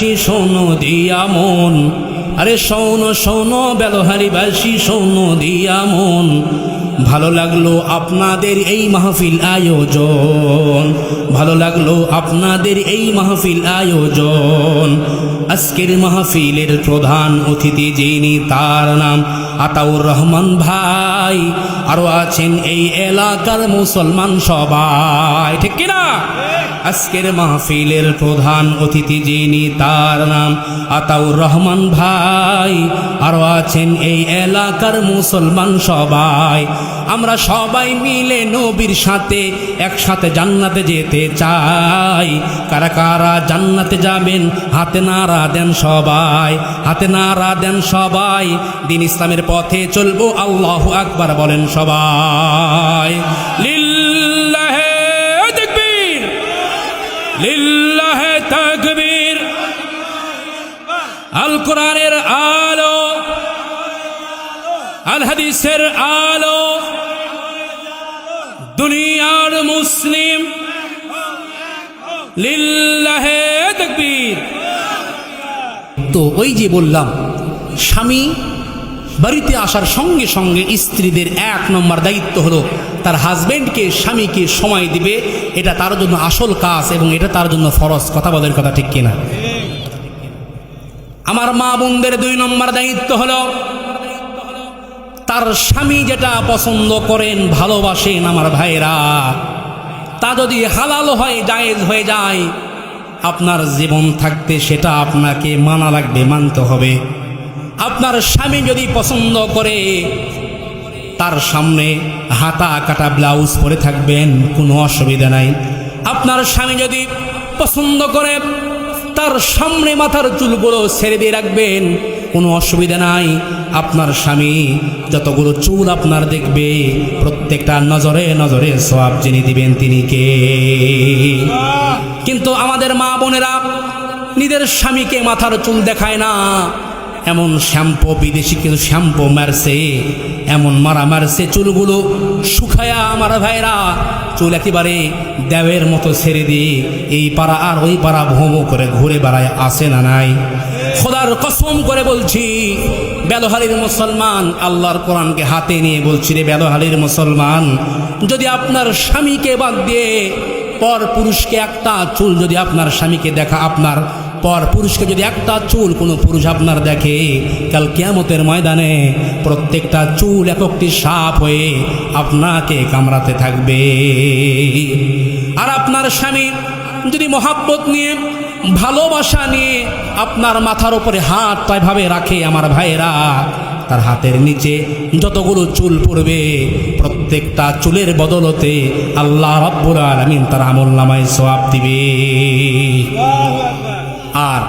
বাসী শোনো দিয়া মন। আরে শোনো শোনো বেলহারি বাসী শোনো দিয়া মন। ভালো লাগল আপনাদের এই মাহফিল আয়োজন। ভালো লাগল আপনাদের এই মাহফিল আয়োজন। আজকের মাহফিলের প্রধান অতিথি যিনি, তার নাম আতাউর রহমান ভাই। আরও আছেন এই এলাকার মুসলমান সবাই। ঠিক কিনা? আজকের মাহফিলের প্রধান অতিথি যিনি, তার নাম আতাউর রহমান ভাই। আরও আছেন এই এলাকার মুসলমান সবাই। আমরা সবাই মিলে নবীর সাথে একসাথে জান্নাতে যেতে চাই। কারা কারা জান্নাতে যাবেন, হাতে নাড়া দেন সবাই, হাতে নাড়া দেন সবাই। দিন ইসলামের পথে চলবো, আল্লাহ আকবার বলেন সবাই। লিল্লাহে তাকবীর আল কোরআনের আলো, আল হাদিসের আলো। তো ওই যে বললাম, স্বামী বাড়িতে আসার সঙ্গে সঙ্গে স্ত্রীদের এক নম্বর দায়িত্ব হলো তার হাজবেন্ডকে স্বামীকে সময় দিবে, এটা তার জন্য আসল কাজ এবং এটা তার জন্য ফরজ, কথা বলার কথা ঠিক কিনা? আমার মা বোনদের দুই নম্বর দায়িত্ব হলো, তার স্বামী যেটা পছন্দ করেন, ভালোবাসেন আমার ভাইরা তা যদি হালাল হয়, জায়েজ হয়ে যায়, আপনার জীবন থাকতে সেটা আপনাকে মানা লাগবে, মানতে হবে। আপনার স্বামী যদি পছন্দ করে, তার সামনে হাতা কাটা ব্লাউজ পরে থাকবেন, কোনো অসুবিধা নাই। আপনার স্বামী যদি পছন্দ করে, তার সামনে মাথার চুলগুলো ছেড়ে দিয়ে রাখবেন কোনো অসুবিধা নাই। আপনার স্বামী যতগুলো চুল আপনার দেখবে, প্রত্যেকটা নজরে নজরে সব যিনি দিবেন তিনি কে। কিন্তু আমাদের মা বোনেরা নিজের স্বামীকে মাথার চুল দেখায় না। এমন শ্যাম্পু, বিদেশি কিছু শ্যাম্পু মারছে, এমন মারা মারছে চুলগুলো শুকায়া আমার ভাইরা, চুল একেবারে দেবের মতো ছেড়ে দিয়ে এই পাড়া আর ওই পাড়া ভোমো করে ঘুরে বেড়ায় আসে না নাই? খোদার কসম করে বলছি বেলহালির মুসলমান, আল্লাহর কোরআনকে হাতে নিয়ে বলছি রে বেলহালির মুসলমান, যদি আপনার স্বামীকে বাদ দিয়ে পর পুরুষকে একটা চুল যদি আপনার স্বামীকে দেখা, আপনার পর পুরুষকে যদি একটা চুল কোনো পুরুষ আপনার দেখে, কাল কেয়ামতের ময়দানে প্রত্যেকটা চুল এক একটি সাপ হয়ে আপনাকে কামড়াতে থাকবে। আর আপনার স্বামী যদি মহাব্বত নিয়ে, ভালোবাসা নিয়ে আপনার মাথার উপরে হাত ভাবে রাখে আমার ভাইয়েরা, তার হাতের নিচে যতগুলো চুল পড়বে, প্রত্যেকটা চুলের বদলতে আল্লাহ রব্বুল আলমিন তার আমল নামায় সোয়াব দিবে। আর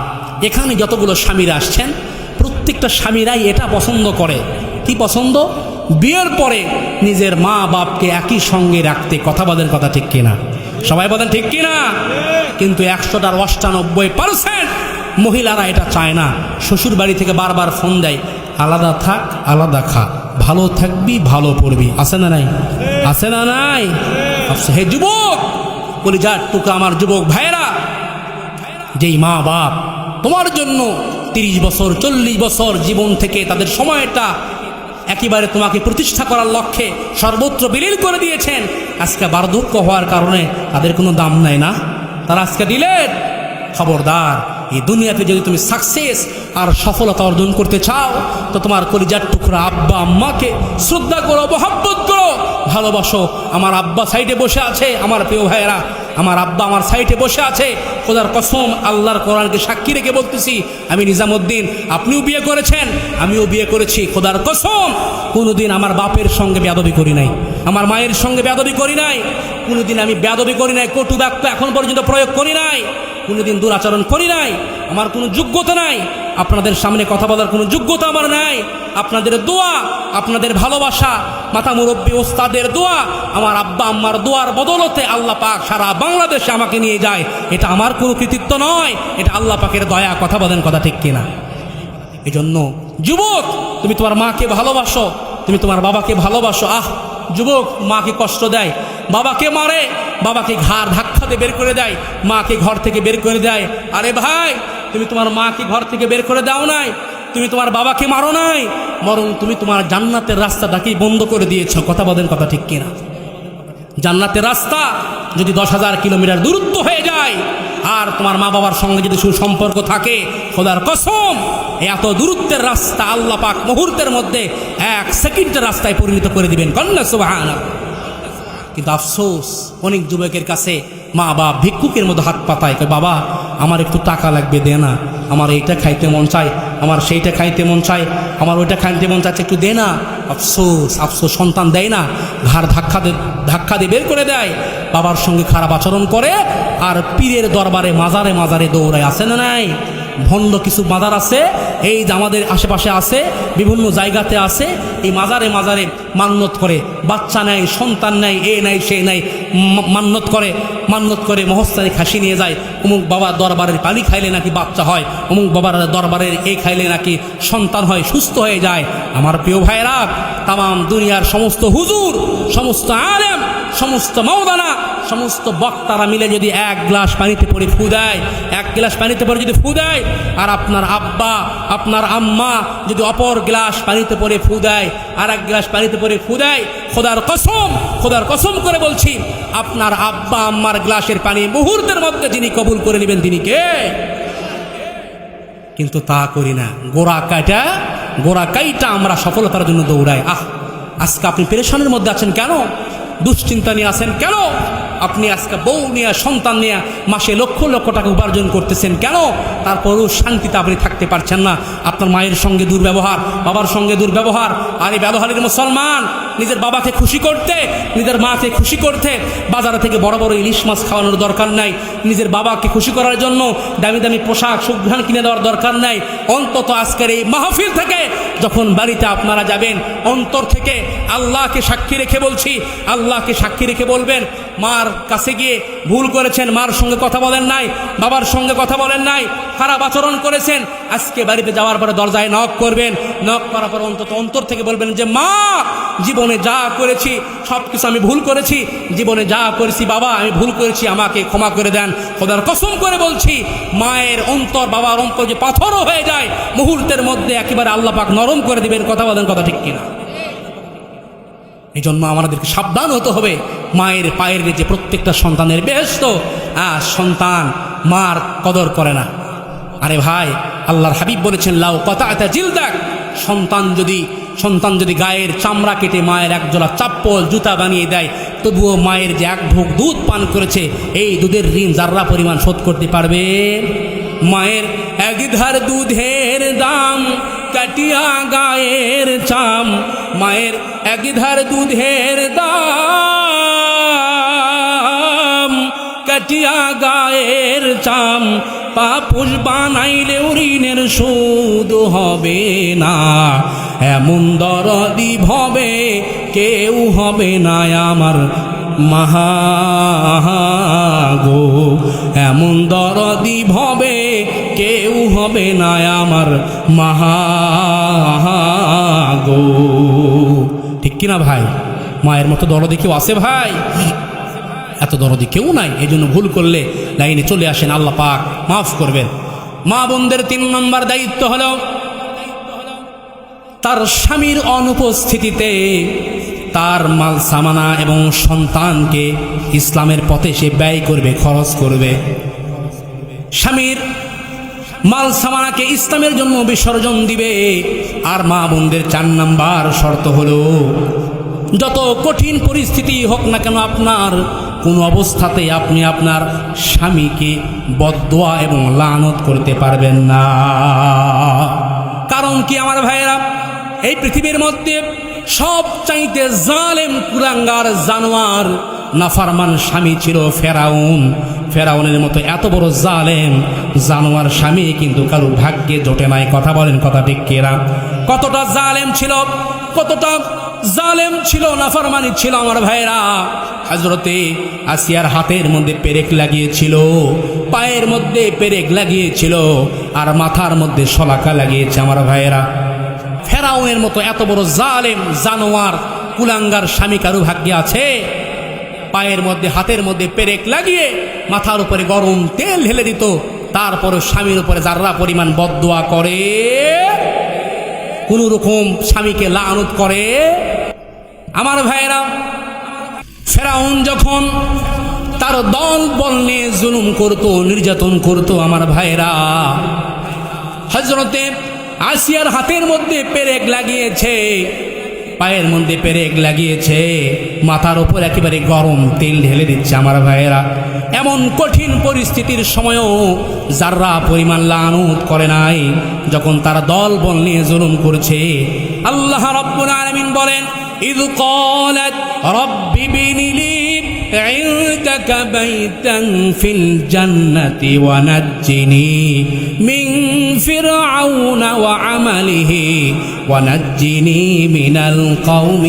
এখানে যতগুলো স্বামীরা আসছেন, প্রত্যেকটা স্বামীরাই এটা পছন্দ করে। কি পছন্দ? বিয়ের পরে নিজের মা বাপকে একই সঙ্গে রাখতে কথা বলেন কথা ঠিক কিনা? সবাই বলেন, ঠিক কিনা? কিন্তু একশোটার অষ্টানব্বই পার্সেন্ট মহিলারা এটা চায় না। শ্বশুর বাড়ি থেকে বারবার ফোন দেয়, আলাদা থাক, আলাদা খা। ভালো থাকবি, ভালো পড়বি। আছে না নাই? আছে না নাই? হে যুবক বলি যা টুকা আমার যুবক ভাইরা যেই মা বাপ, তোমার জন্য তিরিশ বছর, চল্লিশ বছর জীবন থেকে তাদের সময়টা একেবারে তোমাকে প্রতিষ্ঠা করার লক্ষ্যে সর্বত্র বিলীন করে দিয়েছেন। আজকে বার্ধক্য হওয়ার কারণে তাদের কোনো দাম নাই না? তারা আজকে দিলেন, খবরদার, এই দুনিয়াতে যদি তুমি সাকসেস আর সফলতা অর্জন করতে চাও, তো তোমার কলিজার টুকরা আব্বা আম্মাকে শ্রদ্ধা করো, মহাব্বত করো, ভালোবাসো। আমার আব্বা সাইডে বসে আছে, আমার প্রিয় ভাইয়েরা আমার আব্বা আমার সাইটে বসে আছে। খোদার কসম, আল্লাহর কোরআনকে সাক্ষী রেখে বলতেছি, আমি নিজামুদ্দিন, আপনিও বিয়ে করেছেন, আমিও বিয়ে করেছি, খোদার কসম। কোনোদিন আমার বাপের সঙ্গে বেদবি করি নাই, আমার মায়ের সঙ্গে বেদবি করি নাই। কোনোদিন আমি বেদবি করি নাই, কটু বাক্য এখন পর্যন্ত প্রয়োগ করি নাই, কোনোদিন দুরাচরণ করি নাই, আমার কোনো যোগ্যতা নাই, আপনাদের সামনে কথা বলার কোনো যোগ্যতা আমার নাই, আপনাদের দোয়া, আপনাদের ভালোবাসা, মাথা মুরব্বী ওস্তাদের দোয়া, আমার আব্বা আম্মার দোয়ার বদলতে আল্লাহ পাক সারা বাংলাদেশে আমাকে নিয়ে যায়, এটা আমার কোনো কৃতিত্ব নয়, এটা আল্লাহ পাকের দয়া, কথা বলেন কথা ঠিক কিনা। এই জন্য যুবক, তুমি তোমার মাকে ভালোবাসো, তুমি তোমার বাবাকে ভালোবাসো, আহ, যুবক, মাকে কষ্ট দেয় বাবাকে মারে, বাবাকে ঘাড় ধাক্কা দিয়ে বের করে দেয়, মাকে ঘর থেকে বের করে দেয়। আরে ভাই, তুমি তোমার মাকে ঘর থেকে বের করে দাও নাই, তুমি তোমার বাবাকে মারো নাই, বরং তুমি তোমার জান্নাতের রাস্তাটাকেই বন্ধ করে দিয়েছ। কথা বলেন কথা ঠিক কিনা? জান্নাতের রাস্তা যদি দশ হাজার কিলোমিটার দূরত্ব হয়ে যায়, আর তোমার মা বাবার সঙ্গে যদি সুসম্পর্ক থাকে, খোদার কসম, এত দূরত্বের রাস্তা আল্লাহ পাক মুহূর্তের মধ্যে এক সেকেন্ডের রাস্তায় পরিণত করে দিবেন। কন্যা সুবাহানা কিন্তু আফসোস, অনেক যুবকের কাছে মা বাপ ভিক্ষুকের মতো হাত পাতায়, কয়, বাবা, আমার একটু টাকা লাগবে, দে না। আমার এইটা খাইতে মন চায়, আমার সেইটা খাইতে মন চায়, আমার ওইটা খাইতে মন চাচ্ছে, একটু দে না। আফসোস আফসোস, সন্তান দেয় না, ঘাড় ধাক্কা ধাক্কা দিয়ে বের করে দেয়। বাবার সঙ্গে খারাপ আচরণ করে, আর পীরের দরবারে মাজারে মাজারে দৌড়ায় আসে না নাই? ভণ্ড কিছু মাজার আছে, এই যে আমাদের আশেপাশে আছে, বিভিন্ন জায়গাতে আছে, এই মাজারে মাজারে মান্যত করে। বাচ্চা নেয়, সন্তান নেয়, এ নাই সে নাই মা- মান্যত করে মান্যত করে মহস্তারে খাসি নিয়ে যায়। অমুক বাবার দরবারের পানি খাইলে নাকি বাচ্চা হয়, অমুক বাবার দরবারের এ খাইলে নাকি সন্তান হয়, সুস্থ হয়ে যায়। আমার প্রিয় ভাইরা তাম দুনিয়ার সমস্ত হুজুর, সমস্ত আলেম, সমস্ত মৌদানা সমস্ত বক্তারা মিলে যদি এক গ্লাস পানিতে পরে ফু দেয়, এক গ্লাস পানিতে পরে যদি ফু দেয় আর আপনার আব্বা, আপনার আম্মা যদি অপর গ্লাস পানিতে পরে ফু দেয় আর এক গ্লাস পানিতে পরে ফু দেয়, খোদার কসম খোদার কসম করে বলছি, আপনার আব্বা, আম্মার গ্লাসের পানি মুহূর্তের মধ্যে যিনি কবুল করে নেবেন তিনি কে? কিন্তু তা করি না। গোড়া কাটা গোড়া কাইটা আমরা সফলতার জন্য দৌড়াই। আহ, আজকে আপনি পেরেশানের মধ্যে আছেন কেন? দুশ্চিন্তা নিয়ে আছেন কেন? আপনি আজকে বউ নিয়ে, সন্তান নিয়ে মাসে লক্ষ লক্ষ টাকা উপার্জন করতেছেন কেন? তারপরেও শান্তিতে আপনি থাকতে পারছেন না। আপনার মায়ের সঙ্গে দুর্ব্যবহার, বাবার সঙ্গে দুর্ব্যবহার, আর এই ব্যবহারের মুসলমান নিজের বাবাকে খুশি করতে, নিজের মাকে খুশি করতে, বাজার থেকে বড় বড় ইলিশ মাছ খাওয়ানোর দরকার নাই। নিজের বাবাকে খুশি করার জন্য দামি দামি পোশাক, সুঘ্রাণ কিনে দেওয়ার দরকার নাই। অন্তত আজকের এই মাহফিল থেকে যখন বাড়িতে আপনারা যাবেন, অন্তর থেকে আল্লাহকে সাক্ষী রেখে বলছি, আল্লাহকে সাক্ষী রেখে বলবেন, মার কাছে গিয়ে ভুল করেছেন, মার সঙ্গে কথা বলেন নাই, বাবার সঙ্গে কথা বলেন নাই, খারাপ আচরণ করেছেন আজকে বাড়িতে যাওয়ার পরে দরজায় নখ করবেন। নখ করার পর অন্তত অন্তর থেকে বলবেন যে, মা, জীবনে যা করেছি সব কিছু আমি ভুল করেছি। জীবনে যা করেছি, বাবা, আমি ভুল করেছি, আমাকে ক্ষমা করে দেন। খোদার কসম করে বলছি, মায়ের অন্তর, বাবার অন্তর যে পাথরও হয়ে যায়, মুহূর্তের মধ্যে একেবারে আল্লাহ পাক নরম করে দিবেন। কথা বলেন কথা ঠিক কিনা? এই জন্য আমাদেরকে সাবধান হতে হবে। মায়ের পায়ের যে প্রত্যেকটা সন্তানের বেহস্ত আর সন্তান মার কদর করে না। আরে ভাই আল্লাহর হাবিব বলেছেন, লাউ কথা এটা জিল দেখ সন্তান যদি সন্তান যদি গায়ের চামড়া কেটে মায়ের একজোড়া চাপ্পল, জুতা বানিয়ে দেয়, তবুও মায়ের যে এক ভোগ দুধ পান করেছে, এই দুধের ঋণ যার্রা পরিমাণ শোধ করতে পারবে? মায়ের একধার দুধের দাম, কাটিয়া গায়ের চাম, মায়ের একধার দুধের দাম কাটিয়া গায়ের চাম, পাপুষ বানাইলেও ঋণের সুদ হবে না। এমন দরদি ভবে কেউ হবে না আমার মাহাগো। এমন দরদি ভবে কেউ হবে না আমার মাহাগো। ঠিক কিনা ভাই? মায়ের মতো দরদি কেউ আছে ভাই? এত দরদি কেউ নাই এই জন্য ভুল করলে লাইনে চলে আসেন, আল্লাহ পাক মাফ করবেন। মা বোনদের তিন নম্বর দায়িত্ব হলো, তার স্বামীর অনুপস্থিতিতে তার মাল, সামানা এবং সন্তানকে ইসলামের পথে সে ব্যয় করবে, খরচ করবে। স্বামীর মাল, সামানাকে ইসলামের জন্য বিসর্জন দিবে। আর মা বোনদের চার নাম্বার শর্ত হলো, যত কঠিন পরিস্থিতি হোক না কেন আপনার কোন অবস্থাতেই আপনি আপনার স্বামীকে বদোয়া এবং লানত করতে পারবেন না। কারণ কি আমার ভাইয়েরা, এই পৃথিবীর মধ্যে সব চাইতে জালেম কুরাঙ্গার, জানোয়ার, নাফারমান স্বামী ছিল ফেরাউন। ফেরাউনের মতো এত বড় জালেম, জানোয়ার স্বামী কিন্তু কারোর ভাগ্যে জোটে নাই। কথা বলেন, কথা ঠিক কেরা কতটা জালেম ছিল, কতটা জালেম ছিল, নাফরমানি ছিল আমার ভাইরা হাজরতে আসিয়ার হাতের মধ্যে পেরেক লাগিয়েছিল, পায়ের মধ্যে পেরেক লাগিয়েছিল, আর মাথার মধ্যে শলাকা লাগিয়েছে আমার ভাইয়েরা। ফেরাউনের মতো এত বড় জালেম, জানোয়ার, কুলাঙ্গার স্বামী কারু ভাগ্যে আছে? পায়ের মধ্যে, হাতের মধ্যে পেরেক লাগিয়ে মাথার উপরে গরম তেল ঢেলে দিত তারপরে স্বামীর উপরে যারা পরিমাণ বদোয়া করে কোন রকম স্বামীকে লানত করে। আমার ভাইয়েরা, ফেরাউন যখন তার দল বল নিয়ে জুলুম করত, নির্যাতন করত, আমার ভাইয়েরা হজরতে আসিয়ার হাতের মধ্যে পেরেক লাগিয়েছে। পায়ের মধ্যে পেরেক লাগিয়েছে, মাথার ওপর একেবারে গরম তেল ঢেলে দিচ্ছে আমার ভাইয়েরা। এমন কঠিন পরিস্থিতির সময়ও যাররা পরিমাণ লানুত করে নাই, যখন তারা দল বল নিয়ে জুলুম করছে, আল্লাহ রব্বুল আলমিন বলেন, ইদ কলি عندك بيتا في الجنة ونجني من فرعون وعمله ونجني من القوم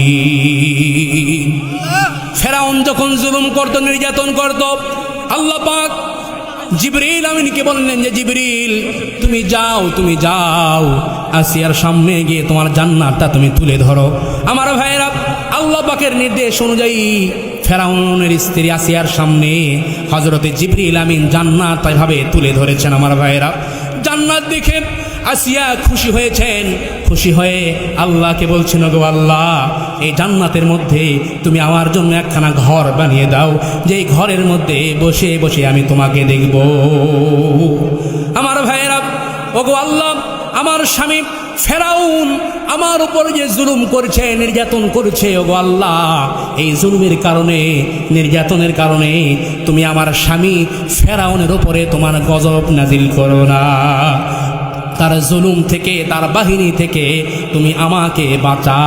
الظالمين ফেরাউন যখন জুলুম করত নির্যাতন করত আল্লাহ পাক জিবরিল আমিনকে বললেন যে জিবরিল তুমি যাও তুমি যাও আসিয়ার সামনে গিয়ে তোমার জান্নাতটা তুমি তুলে ধরো আমার ভাইয়েরা আল্লাহ পাকের নির্দেশ অনুযায়ী ফেরাউনের স্ত্রী আসিয়ার সামনে হজরতে জিবরিল আমিন জান্নাত এভাবে তুলে ধরেছেন আমার ভাইয়েরা। জান্নাত দেখে আসিয়া খুশি হয়েছেন। খুশি হয়ে আল্লাহকে বলছেন গো আল্লাহ, এই জান্নাতের মধ্যে তুমি আমার জন্য একখানা ঘর বানিয়ে দাও। যেই ঘরের মধ্যে বসে বসে আমি তোমাকে দেখব। আমার ভাইয়েরা, ওগো আল্লাহ, আমার স্বামী ফেরাউন আমার উপর যে জুলুম করছে, নির্যাতন করছে, ওগো আল্লাহ, এই জুলুমের কারণে, নির্যাতনের কারণে তুমি আমার স্বামী ফেরাউনের উপরে তোমার গজব নাজিল করো না। তার জুলুম থেকে, তার বাহিনী থেকে তুমি আমাকে বাঁচা